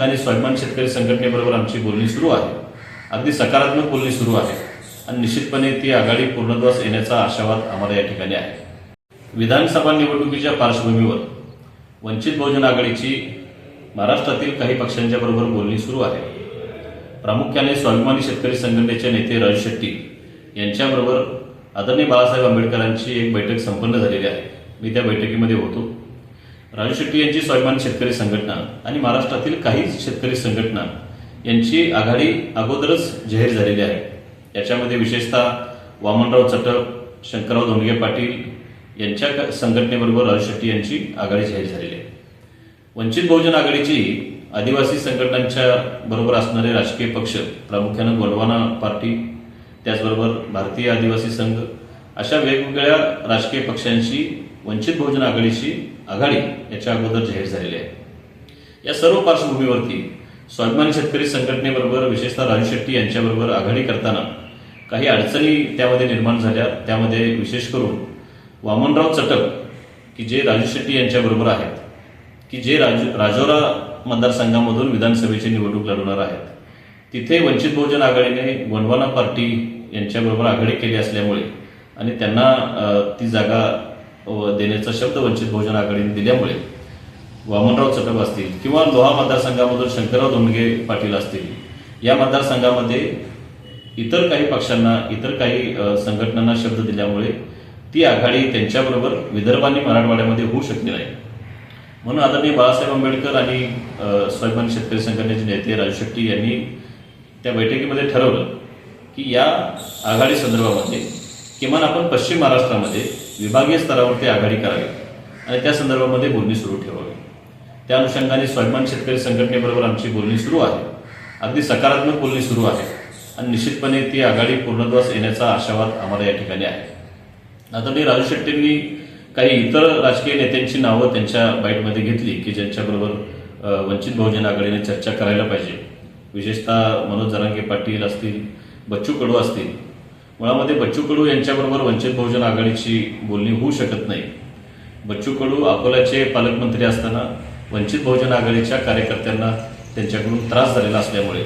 आणि स्वाभिमान शेतकरी संघटनेबरोबर आमची बोलणी सुरू आहे. अगदी सकारात्मक बोलणी सुरू आहे. आणि निश्चितपणे ती आघाडी पूर्णत्वास येण्याचा आशावाद आम्हाला या ठिकाणी आहे. विधानसभा निवडणुकीच्या पार्श्वभूमीवर वंचित बहुजन आघाडीची महाराष्ट्रातील काही पक्षांच्या बरोबर बोलणी सुरू आहे. प्रामुख्याने स्वाभिमानी शेतकरी संघटनेचे नेते राजू शेट्टी यांच्याबरोबर आदरणीय बाळासाहेब आंबेडकरांची एक बैठक संपन्न झालेली आहे. मी त्या बैठकीमध्ये होतो. राजू शेट्टी यांची स्वाभिमान शेतकरी संघटना आणि महाराष्ट्रातील काही शेतकरी संघटना यांची आघाडी अगोदरच जाहीर झालेली आहे. याच्यामध्ये विशेषतः वामनराव चटप शंकरराव धोंडगे पाटील यांच्या संघटनेबरोबर राजू शेट्टी यांची आघाडी जाहीर झालेली आहे. वंचित बहुजन आघाडीची आदिवासी संघटनांच्या बरोबर असणारे राजकीय पक्ष प्रामुख्यानं गोंडवाना पार्टी त्याचबरोबर भारतीय आदिवासी संघ अशा वेगवेगळ्या राजकीय पक्षांशी वंचित बहुजन आघाडीशी आघाडी याच्या अगोदर जाहीर झालेली आहे. या सर्व पार्श्वभूमीवरती स्वाभिमानी शेतकरी संघटनेबरोबर विशेषतः राजू शेट्टी यांच्याबरोबर आघाडी करताना काही अडचणी त्यामध्ये निर्माण झाल्या. त्यामध्ये विशेष करून वामनराव चटक की जे राजू शेट्टी यांच्याबरोबर आहेत की जे राज राजौरा मतदारसंघामधून विधानसभेची निवडणूक लढवणार आहेत तिथे वंचित बहुजन आघाडीने गोंडवाना पार्टी यांच्याबरोबर आघाडी केली असल्यामुळे आणि त्यांना ती जागा देण्याचा शब्द वंचित बहुजन आघाडीने दिल्यामुळे वामनराव चटप असतील किंवा लोहा मतदारसंघामधून शंकरराव धोंडगे पाटील असतील या मतदारसंघामध्ये इतर काही पक्षांना इतर काही संघटनांना शब्द दिल्यामुळे ती आघाडी त्यांच्याबरोबर विदर्भ आणि मराठवाड्यामध्ये होऊ शकली नाही. म्हणून आदरणीय बाळासाहेब आंबेडकर आणि अ, स्वाभिमान शेतकरी संघटनेचे नेते राजू शेट्टी यांनी त्या बैठकीमध्ये ठरवलं की या आघाडी संदर्भामध्ये किमान आपण पश्चिम महाराष्ट्रामध्ये विभागीय स्तरावरती आघाडी करावी. आणि त्या संदर्भामध्ये बोलणी सुरू ठेवावी. त्या अनुषंगाने स्वाभिमान शेतकरी संघटनेबरोबर आमची बोलणी सुरू आहे. अगदी सकारात्मक बोलणी सुरू आहे. आणि निश्चितपणे ती आघाडी पूर्णत्वास येण्याचा आशावाद आम्हाला या ठिकाणी आहे. आता मी राजू शेट्टींनी काही इतर राजकीय नेत्यांची नावं त्यांच्या बाईटमध्ये घेतली की ज्यांच्याबरोबर वंचित बहुजन आघाडीने चर्चा करायला पाहिजे. विशेषतः मनोज जरांगे पाटील असतील बच्चू कडू असतील मुळामध्ये बच्चू कडू यांच्याबरोबर वंचित बहुजन आघाडीची बोलणी होऊ शकत नाही. बच्चू कडू अकोल्याचे पालकमंत्री असताना वंचित बहुजन आघाडीच्या कार्यकर्त्यांना त्यांच्याकडून त्रास झालेला असल्यामुळे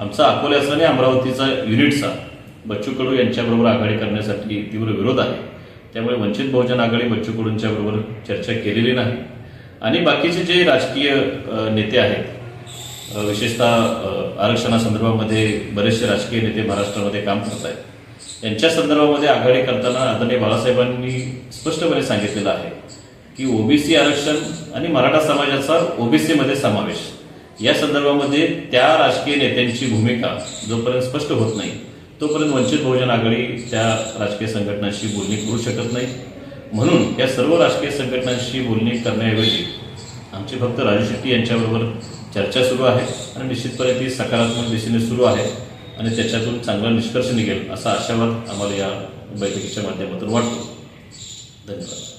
आमचा अकोल्याचा आणि अमरावतीचा युनिटचा बच्चू कडू यांच्याबरोबर आघाडी करण्यासाठी तीव्र विरोध आहे. त्यामुळे वंचित बहुजन आघाडी बच्चू कडूंच्या बरोबर चर्चा केलेली नाही. आणि बाकीचे जे राजकीय नेते आहेत विशेषतः आरक्षणासंदर्भामध्ये बरेचसे राजकीय नेते महाराष्ट्रामध्ये काम करत आहेत यांच्या संदर्भामध्ये आघाडी करताना आदरणीय बाळासाहेबांनी स्पष्टपणे सांगितलेलं आहे की ओबीसी आरक्षण आणि मराठा समाजाचा ओबीसीमध्ये समावेश. या संदर्भामध्ये त्या राजकीय नेत्यांची भूमिका जोपर्यंत स्पष्ट होत नाही तोपर्यंत वंचित बहुजन आघाडी त्या राजकीय संघटनांशी बोलणी करू शकत नाही. म्हणून या सर्व राजकीय संघटनांशी बोलणी करण्याऐवजी आमची फक्त राजू शेट्टी यांच्याबरोबर चर्चा सुरू आहे आणि निश्चितपणे ती सकारात्मक दिशेने सुरू आहे. आणि त्याच्यातून चांगला निष्कर्ष निघेल असा आशावाद आम्हाला या बैठकीच्या माध्यमातून वाटतो. धन्यवाद.